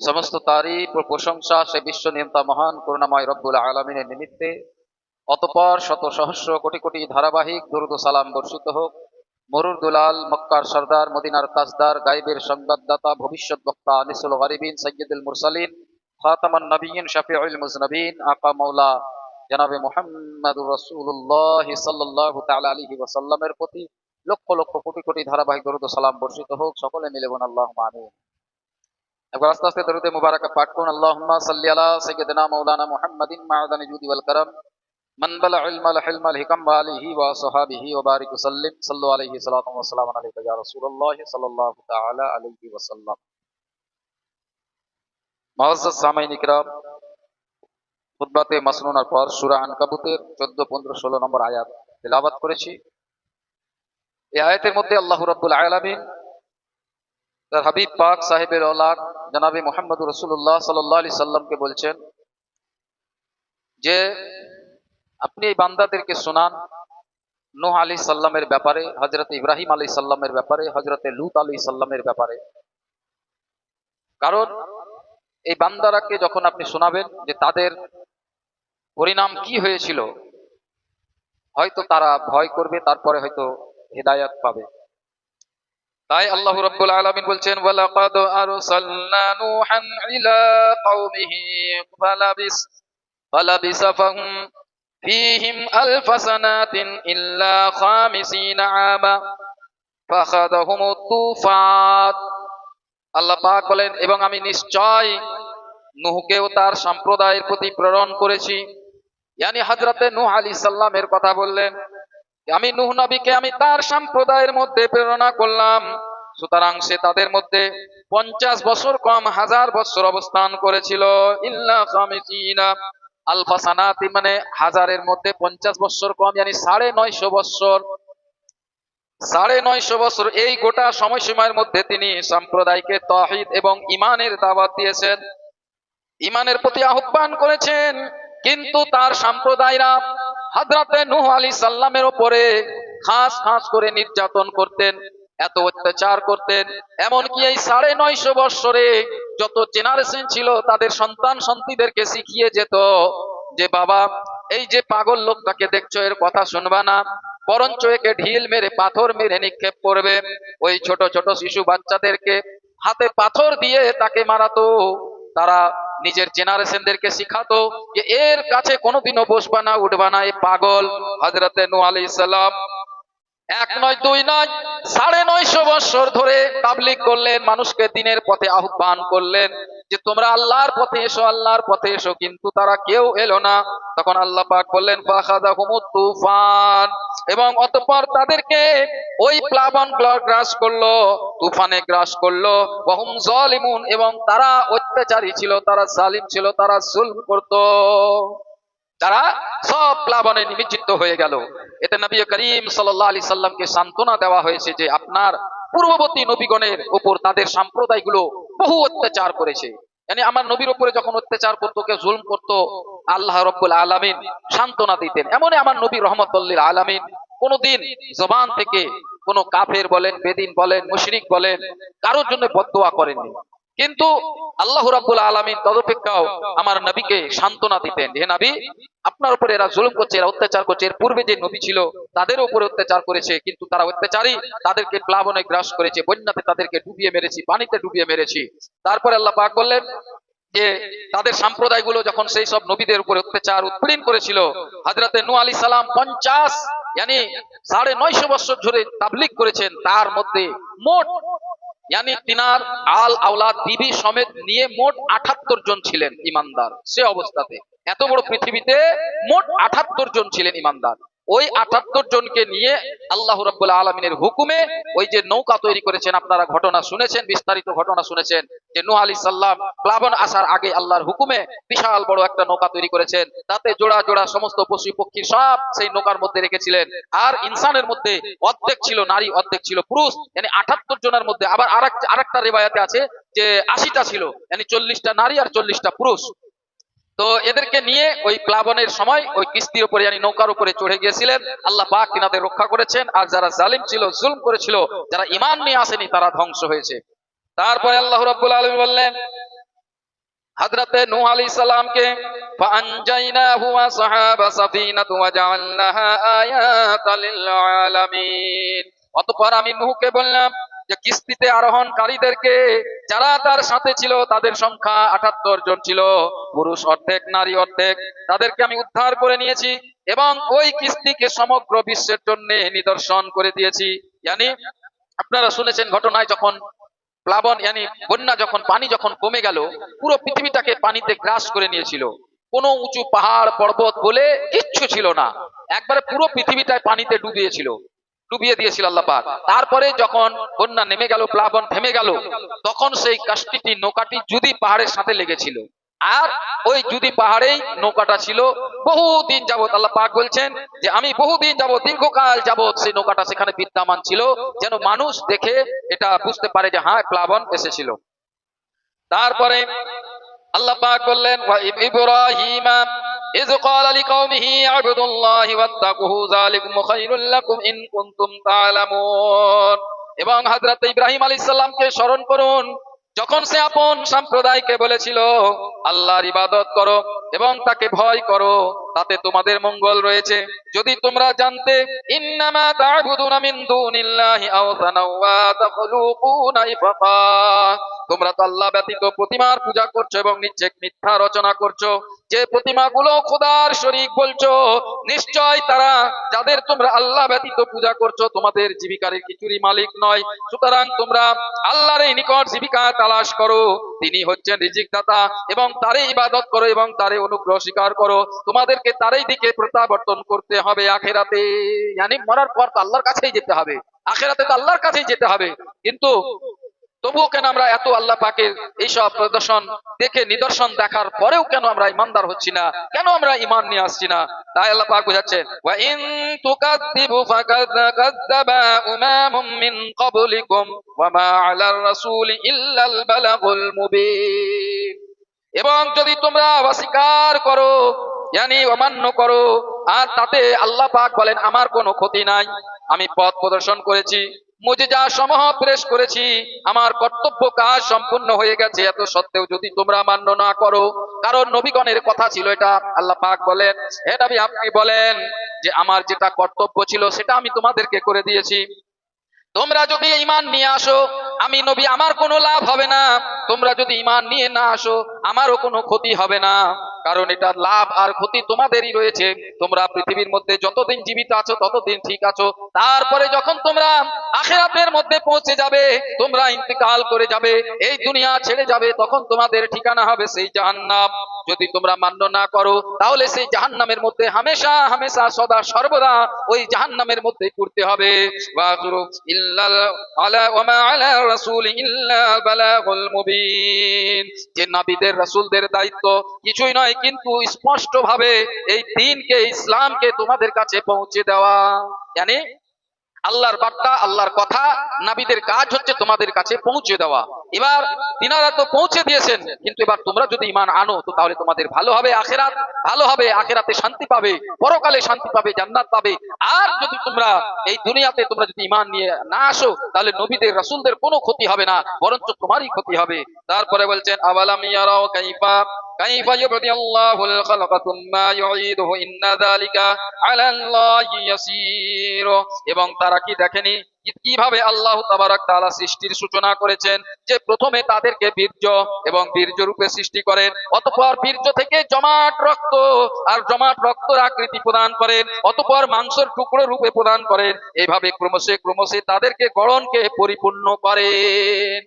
সমস্ত তারিফ ও প্রশংসা সে বিশ্ব নিয়ন্তা মহান করুণাময় রব্বুল আলমিনের নিমিত্তে। অতপর শত সহস্র কোটি কোটি ধারাবাহিক দুরুদ সালাম বর্ষিত হোক। মরুর দুলাল, মক্কার সর্দার, মদিনার তাজদার গাইবের সংবাদদাতা, ভবিষ্যৎ বক্তা, আনিসুল গরিবিন সৈয়দুল মুরসালিন, খাতামান নবীন, শফিউল মুজনবিন, আকা মৌলা জনাবে মোহাম্মদুর রসুল্লাহ সাল্লাহ তাআলা আলাইহি ওয়াসাল্লামের প্রতি লক্ষ লক্ষ কোটি কোটি ধারাবাহিক দরুদ সালাম বর্ষিত হোক। সকলে মিলে বোন আল্লাহ আমিন। একবার আস্তে আস্তে দরুদে মুবারাকা পাঠ করুন। আল্লাহুম্মা সাল্লি আলা সাইয়্যিদিনা মাওলানা মুহাম্মাদিন মা'দানি জুদি ওয়াল কারাম। মান বালা ইলমাল হিলমাল হিকাম ওয়া আলিহি ওয়া সাহাবিহি ওয়া বারিক ওয়াসাল্লিম। সাল্লু আলাইহি সাল্লাতু ওয়া সালামু আলাইকা ইয়া রাসূলুল্লাহ সাল্লাল্লাহু তাআলা আলাইহি ওয়াসাল্লাম মুআজ্জাজ সামাইন ইকরাম, খুতবাতে মাসনুনার পর সূরা আনকাবুতের 14 15 16 নম্বর আয়াত তেলাওয়াত করেছি। এই আয়াতের মধ্যে আল্লাহ রাব্বুল আলামিন তার হাবিব পাক সাহেবের ওলাদ জনাবি মোহাম্মদ রসুল্লাহ সাল্লাহ আলি সাল্লামকে বলছেন যে, আপনি এই বান্দাদেরকে শোনান নোহ আলি সাল্লামের ব্যাপারে হজরত ইব্রাহিম আলী সাল্লামের ব্যাপারে হজরত লুত আলী সাল্লামের ব্যাপারে। কারণ এই বান্দারাকে যখন আপনি শোনাবেন যে তাদের পরিণাম কি হয়েছিল, হয়তো তারা ভয় করবে, তারপরে হয়তো হেদায়াত পাবে। তাই আল্লাহ রাব্বুল আলামিন বলছেন, ওয়ালাকাদ আরসালনা নূহান ইলা কওমিহি ফালাবিস ফালাবিস ফাহুম ইল্লা খামিসিনা আমা ফাখাদাহুম আল্লাহ পাক বলেন, এবং আমি নিশ্চয় নূহকেও তার সম্প্রদায়ের প্রতি প্রেরণ করেছি। ইয়ানি হযরতে নূহ আলাইহিস সালামের কথা বললেন আমি নুহ নবীকে আমি তার সম্প্রদায়ের মধ্যে প্রেরণা করলাম। সুতরাং সে তাদের মধ্যে পঞ্চাশ বছর কম হাজার বছর অবস্থান করেছিল। ইল্লা খামিসিনা আলফা সানাতি মানে হাজারের মধ্যে পঞ্চাশ বছর কম জানি সাড়ে নয়শো বছর। সাড়ে নয়শো বছর এই গোটা সময়সীমার মধ্যে তিনি সম্প্রদায়কে তহিদ এবং ইমানের দাওয়াত দিয়েছেন। ইমানের প্রতি আহ্বান করেছেন, কিন্তু তার সম্প্রদায়রা হাজরাতে নূহ আলী সাল্লামের ওপরে খাস খাস করে নির্যাতন করতেন, এত অত্যাচার করতেন। এমনকি এই সাড়ে নয়শো বৎসরে যত জেনারেশন ছিল, তাদের সন্তান সন্তিদেরকে শিখিয়ে যেত যে, বাবা, এই যে পাগল লোকটাকে দেখছ, এর কথা শুনবা না। বরঞ্চ একে ঢিল মেরে, পাথর মেরে নিক্ষেপ করবে। ওই ছোট ছোট শিশু বাচ্চাদেরকে হাতে পাথর দিয়ে তাকে মারাতো। তারা নিজের জেনারেশনদেরকে শিখাতো যে এর কাছে কোনোদিনও বসবা না উঠবা না এ পাগল। হজরতে নু আলি সাল্লাম এক নয়, দুই নয়, সাড়ে নয়শো বছর ধরে তাবলিক করলেন, মানুষকে দিনের পথে আহ্বান করলেন যে তোমরা আল্লাহর পথে এসো, আল্লাহর পথে এসো, কিন্তু তারা কেউ এলো না। তখন আল্লাহ পাক ফাখাদা তুফান। এবং অতঃপর তাদেরকে ওই প্লাবন গ্রাস করল, তুফানে গ্রাস করল। বহুম জালিমুন এবং তারা অত্যাচারী ছিল, তারা জালিম ছিল, তারা জুলম করতো। তারা সব প্লাবনে নিমজ্জিত হয়ে গেল। এতে নবী করিম সাল্লাহ আলি সাল্লামকে সান্ত্বনা দেওয়া হয়েছে যে আপনার পূর্ববর্তী নবীগণের উপর তাদের সম্প্রদায়গুলো বহু অত্যাচার করেছে। মানে আমার নবীর উপরে যখন অত্যাচার করতো, কেউ জুলম করতো, আল্লাহ রব্বুল আলমিন সান্ত্বনা দিতেন। এমনই আমার নবী রহমতুল্লিল আলমিন কোনদিন জবান থেকে কোনো কাফের বলেন, বেদিন বলেন, মুশরিক বলেন, কারোর জন্য বদোয়া করেননি। কিন্তু আল্লাহ রাব্বুল আলামিন তদপেক্ষাও আমার নবীকে সান্ত্বনা দিতেন। হে নবী, আপনার উপরে এরা জুলুম করছে, এরা অত্যাচার করছে। এর পূর্বে যে নবী ছিল, তাদের উপরে অত্যাচার করেছে, কিন্তু তারা অত্যাচারী, তাদেরকে প্লাবনে গ্রাস করেছে, বন্যাতে তাদেরকে ডুবিয়ে মেরেছি, পানিতে ডুবিয়ে মেরেছি। তারপরে আল্লাহ পাক বললেন যে, তাদের সম্প্রদায়গুলো যখন সেই সব নবীদের উপরে অত্যাচার উৎপীড়ন করেছিল হাজরাতে নু আলী সালাম পঞ্চাশ সাড়ে নয়শো বছর ধরে তাবলিক করেছেন, তার মধ্যে মোট ইয়ানি তিনার আল আওলাদ বিবি সমেত নিয়ে মোট আঠাত্তর জন ছিলেন ইমানদার সে অবস্থাতে এত বড় পৃথিবীতে মোট আঠাত্তর জন ছিলেন ইমানদার ওই আঠাত্তর জনকে নিয়ে আল্লাহ রাব্বুল আলমিনের হুকুমে ওই যে নৌকা তৈরি করেছেন, আপনারা ঘটনা শুনেছেন, বিস্তারিত ঘটনা শুনেছেন, যে নূহ আলী সাল্লাম প্লাবন আসার আগে আল্লাহর হুকুমে বিশাল বড় একটা নৌকা তৈরি করেছেন, তাতে জোড়া জোড়া সমস্ত পশু পক্ষী সব সেই নৌকার মধ্যে রেখেছিলেন, আর ইনসানের মধ্যে অর্ধেক ছিল নারী, অর্ধেক ছিল পুরুষ মানে আটাত্তর জনের মধ্যে, আবার আর একটা রেবায়াতে আছে যে আশিটা ছিল মানে চল্লিশটা নারী আর চল্লিশটা পুরুষ। তো এদেরকে নিয়ে ওই প্লাবনের সময় ওই কিস্তির উপরে জানি নৌকার উপরে চড়ে গিয়েছিলেন। আল্লাহ পাক তিনাদের রক্ষা করেছেন। আর যারা জালিম ছিল, জুলম করেছিল, যারা ইমান নিয়ে আসেনি, তারা ধ্বংস হয়েছে। তারপরে আল্লাহ রাব্বুল আলামিন বললেন, হযরতে নূহ আলাইহিস সালামকে, ফাআনজাইনাহু ওয়া সাহাবা সাফিনাতু ওয়া জাআলনাহা আয়াতাল লিল আলামিন। অতঃপর আমি নূহকে বললাম যে কিস্তিতে আরোহণকারীদেরকে, যারা তার সাথে ছিল, তাদের সংখ্যা আটাত্তর জন ছিল। পুরুষ অর্ধেক, নারী অর্ধেক, তাদেরকে আমি উদ্ধার করে নিয়েছি এবং ওই কিস্তিকে সমগ্র বিশ্বের জন্য নিদর্শন করে দিয়েছি। ইয়ানি, আপনারা শুনেছেন ঘটনায় যখন প্লাবন, ইয়ানি, বন্যা যখন, পানি যখন কমে গেল, পুরো পৃথিবীটাকে পানিতে গ্রাস করে নিয়েছিল। কোনো উঁচু পাহাড়, পর্বত বলে কিচ্ছু ছিল না। একবারে পুরো পৃথিবীটায় পানিতে ডুবিয়েছিল। ডুবিয়ে দিয়েছিল আল্লাহ পাক। তারপরে যখন বন্যা নেমে গেল, প্লাবন থেমে গেল, তখন সেই কাষ্টিটি নৌকাটি যদি পাহাড়ের সাথে লেগেছিল। আর ওই যদি পাহাড়েই নৌকাটা ছিল। বহুদিন যাবত আল্লাহ পাক বলছেন যে, আমি বহুদিন যাবত দীর্ঘকাল যাবত সেই নৌকাটা সেখানে বিদ্যমান ছিল, যেন মানুষ দেখে এটা বুঝতে পারে যে হ্যাঁ প্লাবন এসেছিল। তারপরে আল্লাহ পাক বললেন ইব্রাহিমা إذ قال لقومه اعبدوا الله واتقوه ذلكم خير لكم إن كنتم تعلمون এবং হযরত ইব্রাহিম আলাইহিস সালামকে স্মরণ করুন যখন সে আপন সম্প্রদায়কে বলেছিল আল্লাহর ইবাদত করো এবং তাকে ভয় করো তাতে তোমাদের মঙ্গল রয়েছে। যদি তোমরা জানতে তোমরা তো আল্লাহ ব্যতীত প্রতিমার পূজা করছ এবং নিশ্চয় মিথ্যা রচনা করছ। যে প্রতিমাগুলো খোদার শরীক বলছো, নিশ্চয় তারা, যাদের তোমরা আল্লাহ ব্যতীত পূজা করছ, তোমাদের জীবিকার কিছুরই মালিক নয়। সুতরাং তোমরা আল্লাহর এই নিকট জীবিকা তালাশ করো। তিনি হচ্ছেন রিজিক দাতা এবং তারই ইবাদত করো এবং তারই অনুগ্রহ স্বীকার করো। তোমাদেরকে তারই দিকে প্রত্যাবর্তন করতে হবে আখেরাতে। জানি মরার পর তো আল্লাহর কাছেই যেতে হবে। আখেরাতে তো আল্লাহর কাছেই যেতে হবে। কিন্তু তবুও কেন আমরা এত আল্লাহ পাকের এইসব প্রদর্শন দেখে নিদর্শন দেখার পরেও কেন আমরা ইমানদার হচ্ছি না? কেন আমরা ইমান নিয়ে আসছি না? তাই আল্লাহ পাক বোঝাচ্ছেন এবং যদি তোমরা অস্বীকার করো ইয়ানি অমান্য করো। আর তাতে আল্লাহ পাক বলেন, আমার কোনো ক্ষতি নাই। আমি পথ প্রদর্শন করেছি, মুজিজা সমূহ পেশ করেছি। আমার কর্তব্য কাজ সম্পূর্ণ হয়ে গেছে। এত সত্ত্বেও যদি তোমরা মান্য না করো, কারণ নবীগণের কথা ছিল এটা। আল্লাহ পাক বলেন, হে নবী, আপনি বলেন যে, আমার যেটা কর্তব্য ছিল, সেটা আমি তোমাদেরকে করে দিয়েছি। তোমরা যদি ইমান নিয়ে আসো, আমি নবী, আমার কোনো লাভ হবে না। তোমরা যদি ইমান নিয়ে না আসো, আমারও কোনো ক্ষতি হবে না। কারণ এটা লাভ আর ক্ষতি তোমাদেরই রয়েছে। তোমরা পৃথিবীর মধ্যে যতদিন জীবিত আছো, ততদিন ঠিক আছো। তারপরে যখন তোমরা আখেরাতের মধ্যে পৌঁছে যাবে, তোমরা ইন্তেকাল করে যাবে, এই দুনিয়া ছেড়ে যাবে, তখন তোমাদের ঠিকানা হবে সেই জাহান্নাম। যদি তোমরা মান্য না করো, তাহলে সেই জাহান্নামের মধ্যে হামেশা হামেশা, সদা, সর্বদা ওই জাহান্নামের মধ্যে পড়তে হবে। যে নবীদের, রাসূলদের দায়িত্ব কিছুই নয়, কিন্তু স্পষ্ট ভাবে এই দিনকে, ইসলামকে তোমাদের কাছে পৌঁছে দেওয়া। মানে আল্লাহর বার্তা, আল্লাহর কথা, নাবিদের কাজ হচ্ছে তোমাদের কাছে পৌঁছে দেওয়া। এবার তিনারা তো পৌঁছে দিয়েছেন, কিন্তু এবার তোমরা যদি ইমান আনো, তো তাহলে তোমাদের ভালো হবে আখেরাত, ভালো হবে, আখেরাতে শান্তি পাবে, পরকালে শান্তি পাবে, জান্নাত পাবে। আর যদি তোমরা এই দুনিয়াতে তোমরা যদি ইমান নিয়ে না আসো, তাহলে নবীদের, রাসূলদের কোনো ক্ষতি হবে না, বরঞ্চ তোমারই ক্ষতি হবে। তারপরে বলছেন, আওয়ালাম কাইফা? كيف يبدي الله الخلق ثم يعيده إن ذلك على الله يسير এবং তারা কি দেখেনি কিভাবে আল্লাহ তাবারাক তাআলা সৃষ্টির সূচনা করেছেন যে প্রথমে তাদেরকে বীর্য এবং বীর্য রূপে সৃষ্টি করেন অতঃপর বীর্য থেকে জমাট রক্ত আর জমাট রক্তের আকৃতি প্রদান করেন অতঃপর মাংসের টুকরো রূপে প্রদান করেন এইভাবে ক্রমশে ক্রমশে তাদেরকে গড়নকে পরিপূর্ণ করেন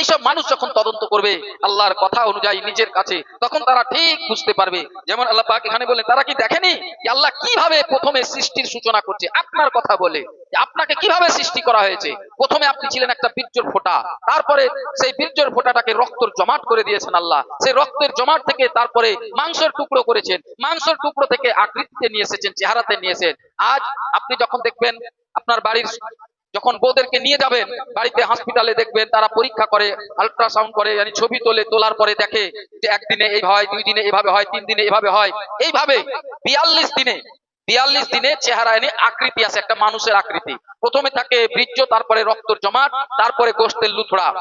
এইসব মানুষ যখন তদন্ত করবে, আল্লাহর কথা অনুযায়ী নিজের কাছে, তখন তারা ঠিক বুঝতে পারবে। যেমন আল্লাহ পাক এখানে বলেন তারা কি দেখেনি আল্লাহ কীভাবে প্রথমে সৃষ্টির সূচনা করছে? আপনার কথা বলে আপনাকে কীভাবে সৃষ্টি করা হয়েছে? প্রথমে আপনি ছিলেন একটা বীর্যর ফোঁটা, তারপরে সেই বীর্যর ফোঁটাটাকে রক্তর জমাট করে দিয়েছেন আল্লাহ। সেই রক্তের জমাট থেকে তারপরে মাংসের টুকরো করেছেন, মাংসের টুকরো থেকে আকৃতিতে নিয়ে এসেছেন, চেহারাতে নিয়ে এসেছেন। আজ আপনি যখন দেখবেন, আপনার বাড়ির যখন বউদেরকে নিয়ে যাবেন, বাড়িতে হসপিটালে দেখবেন, তারা পরীক্ষা করে আল্ট্রাসাউন্ড করে yani ছবি তোলে, তোলার পরে দেখে যে একদিনে এইভাবে হয়, দুই দিনে এভাবে হয়, তিন দিনে এভাবে হয়। এইভাবে বিয়াল্লিশ দিনে বিয়াল্লিশ দিনে চেহারা এনে আকৃতি আছে, একটা মানুষের আকৃতি। প্রথমে থাকে বীর্য, তারপরে রক্তর জমাট, তারপরে গোষ্ঠের লুথড়া।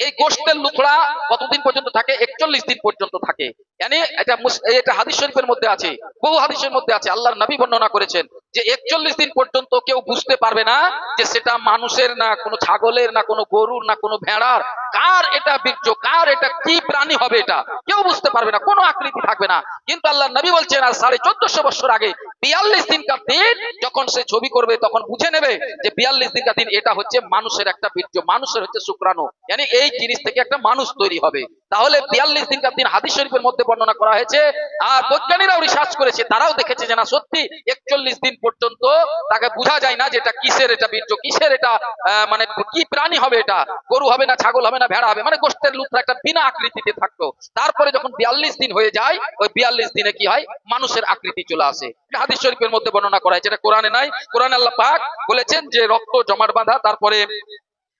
এই গোষ্ঠের লুকড়া কতদিন পর্যন্ত থাকে? একচল্লিশ দিন পর্যন্ত থাকে। এটা এটা হাদিস শরীফের মধ্যে আছে, বহু হাদিসের মধ্যে আছে। আল্লাহর নবী বর্ণনা করেছেন যে একচল্লিশ দিন পর্যন্ত কেউ বুঝতে পারবে না যে সেটা মানুষের না, কোনো ছাগলের না, কোনো গরুর না, কোনো ভেড়ার। কার এটা বীর্য? কার এটা কি প্রাণী হবে এটা? কেউ বুঝতে পারবে না, কোনো আকৃতি থাকবে না। কিন্তু আল্লাহ নবী বলছেন, আর সাড়ে চোদ্দশো বছর আগে, বিয়াল্লিশ দিনকার দিন, যখন সে ছবি করবে, তখন বুঝে নেবে যে বিয়াল্লিশ দিনকার দিন এটা হচ্ছে মানুষের একটা বীর্য, মানুষের হচ্ছে শুক্রাণু। yani এই জিনিস থেকে একটা মানুষ তৈরি হবে। তাহলে বিয়াল্লিশ দিনকার দিন হাদিস শরীফের মধ্যে বর্ণনা করা হয়েছে, আর বৈজ্ঞানিকরাও রিসার্চ করেছে, তারাও দেখেছে যে না, সত্যি একচল্লিশ দিন পর্যন্ত তাকে বোঝা যায় না যে এটা কিসের, এটা বীর্য কিসের, এটা মানে কি প্রাণী হবে এটা, গরু হবে না, ছাগল হবে না, ভেড়া হবে মানে গোষ্ঠের লুত্রা একটা বিনা আকৃতিতে থাকতো। তারপরে যখন বিয়াল্লিশ দিন হয়ে যায়, ওই বিয়াল্লিশ দিনে কি হয়? মানুষের আকৃতি চলে আসে। হাদিস শরীফের মধ্যে বর্ণনা করা হয়েছে, এটা কোরআনে নাই। কোরআনে আল্লাহ পাক বলেছেন যে রক্ত জমাট বাঁধা, তারপরে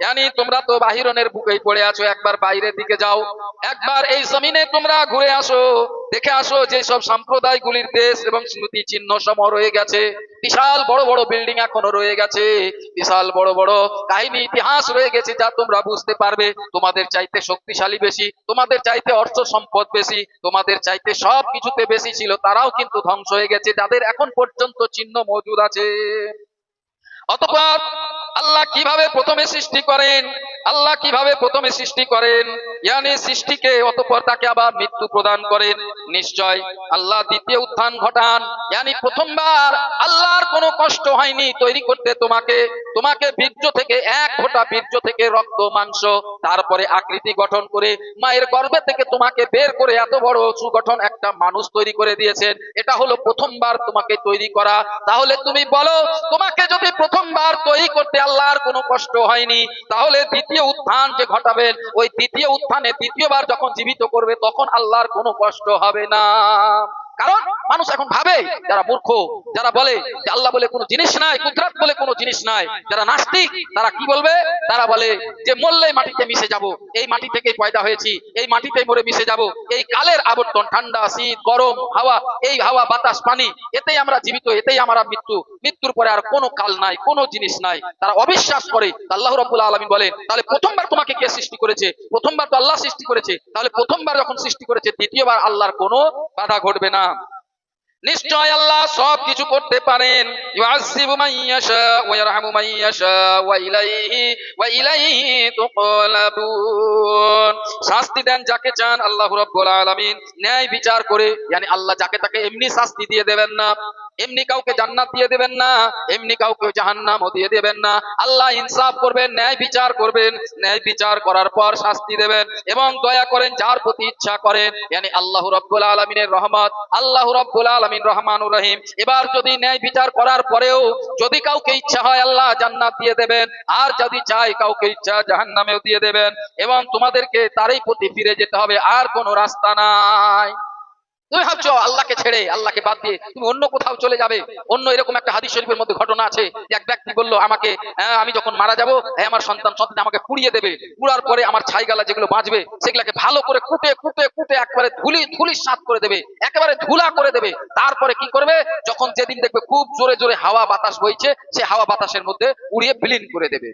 জানি তোমরা তো বাহিরনের বুকেই পড়ে আছো, একবার বাইরের দিকে যাও। একবার এই জমিনে তোমরা ঘুরে আসো, দেখে আসো যে সব সম্প্রদায়গুলির দেশ এবং স্মৃতি চিহ্ন সম রয়ে গেছে। বিশাল বড় বড় বিল্ডিং এখনও রয়ে গেছে, বিশাল বড় বড় কাহিনী, ইতিহাস রয়ে গেছে যা তোমরা বুঝতে পারবে। তোমাদের চাইতে শক্তিশালী বেশি, তোমাদের চাইতে অর্থ সম্পদ বেশি, তোমাদের চাইতে সব কিছুতে বেশি ছিল, তারাও কিন্তু ধ্বংস হয়ে গেছে, যাদের এখন পর্যন্ত চিহ্ন মজুদ আছে। অতঃপর আল্লাহ কীভাবে প্রথমে সৃষ্টি করেন? আল্লাহ কীভাবে প্রথমে সৃষ্টি করেন? ইয়ানি সৃষ্টিকে অতঃপর তাকে আবার মৃত্যু প্রদান করেন। নিশ্চয় আল্লাহ দ্বিতীয় উত্থান ঘটান। ইয়ানি প্রথমবার আল্লাহর কোনো কষ্ট হয়নি তৈরি করতে তোমাকে। তোমাকে বীর্য থেকে এক ফোঁটা বীর্য থেকে রক্ত, মাংস, তারপরে আকৃতি গঠন করে মায়ের গর্ভে থেকে তোমাকে বের করে এত বড় সুগঠন একটা মানুষ তৈরি করে দিয়েছেন। এটা হলো প্রথমবার তোমাকে তৈরি করা। তাহলে তুমি বলো, তোমাকে যদি প্রথমবার তৈরি করতে আল্লাহর কোনো কষ্ট হয়নি। তাহলে দ্বিতীয় উত্থান যে ঘটাবেন, ওই দ্বিতীয় উত্থানে দ্বিতীয়বার যখন জীবিত করবে, তখন আল্লাহর কোনো কষ্ট হবে না। কারণ মানুষ এখন ভাবে, যারা মূর্খ, যারা বলে যে আল্লাহ বলে কোনো জিনিস নাই, কুদরত বলে কোনো জিনিস নাই, যারা নাস্তিক, তারা কি বলবে? তারা বলে যে মরলেই মাটিতে মিশে যাব, এই মাটি থেকেই পয়দা হয়েছি, এই মাটিতেই মরে মিশে যাব, এই কালের আবর্তন, ঠান্ডা, শীত, গরম, হাওয়া, এই হাওয়া, বাতাস, পানি, এতেই আমরা জীবিত, এতেই আমরা মৃত্যু, মৃত্যুর পরে আর কোনো কাল নাই, কোনো জিনিস নাই। তারা অবিশ্বাস করে আল্লাহ রব্বুল আলমী বলেন, তাহলে প্রথমবার তোমাকে কে সৃষ্টি করেছে? প্রথমবার তো আল্লাহ সৃষ্টি করেছে, তাহলে প্রথমবার যখন সৃষ্টি করেছে, দ্বিতীয়বার আল্লাহর কোনো বাধা ঘটবে না। নিশ্চয় আল্লাহ সব কিছু করতে পারেন। মান মান শাস্তি দেন যাকে চান, আল্লাহ রাব্বুল আলামিন। ন্যায় বিচার করে yani আল্লাহ যাকে তাকে এমনি শাস্তি দিয়ে দেবেন না। এমনি কাউকে জান্নাত দিয়ে দেবেন না, এমনি কাউকে জাহান্নামও দিয়ে দেবেন না। আল্লাহ ইনসাফ করবেন, ন্যায় বিচার করবেন, ন্যায় বিচার করার পর শাস্তি দেবেন এবং দয়া করেন যার প্রতি ইচ্ছা করেন yani আল্লাহ রাব্বুল আলামিনের রহমত। আল্লাহ রাব্বুল আলামিন রহমানুর রহিম। এবার যদি ন্যায় বিচার করার পরেও যদি কাউকে ইচ্ছা হয় আল্লাহ জান্নাত দিয়ে দেবেন, আর যদি চাই কাউকে ইচ্ছা জাহান্নামেও দিয়ে দেবেন, এবং তোমাদেরকে তারই প্রতি ফিরে যেতে হবে, আর কোনো রাস্তা নাই। তুমি ভাবছ আল্লাহকে ছেড়ে আল্লাহকে বাদ দিয়ে তুমি অন্য কোথাও চলে যাবে? অন্য এরকম একটা হাদিস শরীফের মধ্যে ঘটনা আছে এক ব্যক্তি বলল আমাকে হ্যাঁ, আমি যখন মারা যাব হ্যাঁ, আমার সন্তান সন্তান আমাকে পুড়িয়ে দেবে। পুড়ার পরে আমার ছাইগালা যেগুলো বাঁচবে সেগুলোকে ভালো করে কুটে কুটে কুটে একবারে ধুলি ধুলি সাত করে দেবে। একেবারে ধুলা করে দেবে। তারপরে কি করবে? যখন যেদিন দেখবে খুব জোরে জোরে হাওয়া বাতাস বইছে সে হাওয়া বাতাসের মধ্যে উড়িয়ে বিলীন করে দেবে।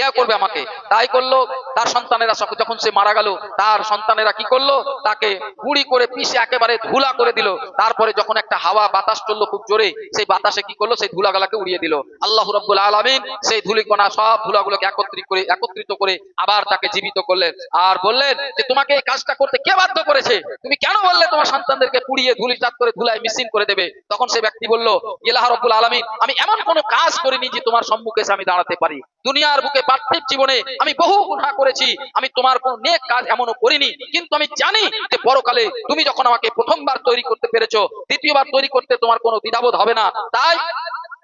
এয়া করবে আমাকে। তাই করল, তার সন্তানেরা যখন সে মারা গেল, তার সন্তানেরা কি করল? তাকে গুড়ি করে পিষে একেবারে ধুলা করে দিল। তারপরে যখন একটা হাওয়া, বাতাস চলল খুব জোরে, সেই বাতাসে কি করল? সেই ধুলাগুলাকে উড়িয়ে দিল। আল্লাহ রব্বুল আলমিন সেই ধুলিকণা সব ধুলাগুলোকে একত্রিত করে একত্রিত করে আবার তাকে জীবিত করলেন। আর বললেন যে, তোমাকে এই কাজটা করতে কে বাধ্য করেছে? তুমি কেন বললে তোমার সন্তানদেরকে পুড়িয়ে ধুলিচাত করে ধুলায় মিসিং করে দেবে? তখন সে ব্যক্তি বলল, ইলাহ রব্বুল আলমিন, আমি এমন কোনো কাজ করিনি যে তোমার সম্মুখে আমি দাঁড়াতে পারি। দুনিয়ার বুকে পার্থিব জীবনে আমি বহু গুণা করেছি। আমি তোমার কোন নেক কাজ এমনও করিনি। কিন্তু আমি জানি যে পরকালে তুমি যখন আমাকে প্রথমবার তৈরি করতে পেরেছ, দ্বিতীয়বার তৈরি করতে তোমার কোনো দ্বিধাবোধ হবে না। তাই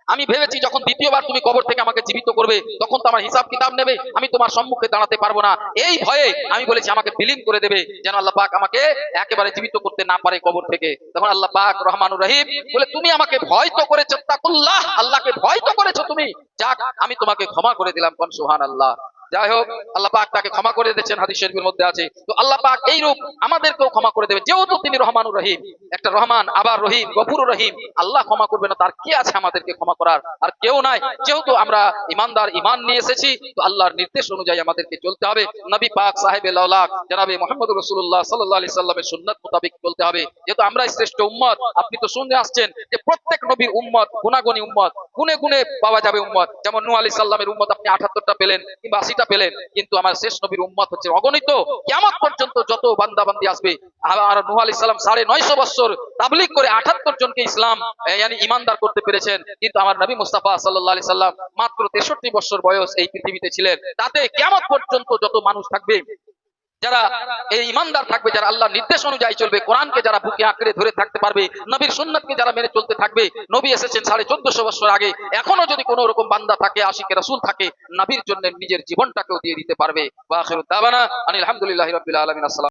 আমি ভেবেছি যখন দ্বিতীয়বার তুমি কবর থেকে আমাকে জীবিত করবে, তখন তো আমার হিসাব কিতাব নেবে, আমি তোমার সম্মুখে দাঁড়াতে পারব না। এই ভয়ে আমি বলেছি, আমাকে বিলীন করে দেবে, যেন আল্লাহ পাক আমাকে একেবারে জীবিত করতে না পারে কবর থেকে। তখন আল্লাহ পাক রহমানুর রহিম বলে, তুমি আমাকে ভয় তো করেছ, তাকুল্লাহ, আল্লাহকে ভয় তো করেছ তুমি। যাক, আমি তোমাকে ক্ষমা করে দিলাম, কন সুহান আল্লাহ যাই হোক, আল্লাহ পাক তাকে ক্ষমা করে দিয়েছেন, হাদিস শরীফের মধ্যে আছে। তো আল্লাহ পাক এই রূপ আমাদেরকেও ক্ষমা করে দেবে যেহেতু তিনি রহমানুর রহিম, একটা রহমান, আবার রহিম গফুর রহিম, আল্লাহ ক্ষমা করবে না, তার কে আছে আমাদেরকে ক্ষমা করার? আর কেউ নাই। যেহেতু আমরা ইমানদার ইমান নিয়ে এসেছি, তো আল্লাহর নির্দেশ অনুযায়ী আমাদেরকে চলতে হবে। নবী পাক সাহেব লাউলাক জনাবে মোহাম্মদ রসুল্লাহ সাল্লাহ আলি সাল্লামের সুন্নাত মোতাবেক চলতে হবে। যেহেতু আমরাই শ্রেষ্ঠ উম্মত, আপনি তো শুনে আসছেন যে প্রত্যেক নবীর উম্মত গুণাগুণী উম্মত গুনে গুনে পাওয়া যাবে উম্মত। যেমন নু আলী সাল্লামের উম্মত আপনি আঠাত্তরটা পেলেন, কিংবা আশিটা পেলেন, কিন্তু আমার শেষ নবীর উম্মত হচ্ছে অগণিত। কেমন পর্যন্ত যত বান্দাবান্দি আসবে আর নুহ আলী সাল্লাম সাড়ে নয়শো বছর তাবলিক করে আঠাত্তর জনকে ইসলাম ইমানদার করতে পেরেছেন। কিন্তু আমার নবী মুস্তাফা সাল্লাহ আলি সাল্লাম মাত্র তেষট্টি বছর বয়স এই পৃথিবীতে ছিলেন। তাতে কেমন পর্যন্ত যত মানুষ থাকবে যারা এই ইমানদার থাকবে, যারা আল্লাহর নির্দেশ অনুযায়ী চলবে, কোরআনকে যারা বুকে আঁকড়ে ধরে থাকতে পারবে, নবীর সুন্নতকে যারা মেনে চলতে থাকবে, নবী এসেছেন সাড়ে চোদ্দশো বছর আগে, এখনও যদি কোনো রকম বান্দা থাকে, আশিকে রসুল থাকে, নবীর জন্য নিজের জীবনটাকেও দিয়ে দিতে পারবে। বা আনিল আলহামদুলিল্লাহ রবিল্লা আলমিন, আসসালাম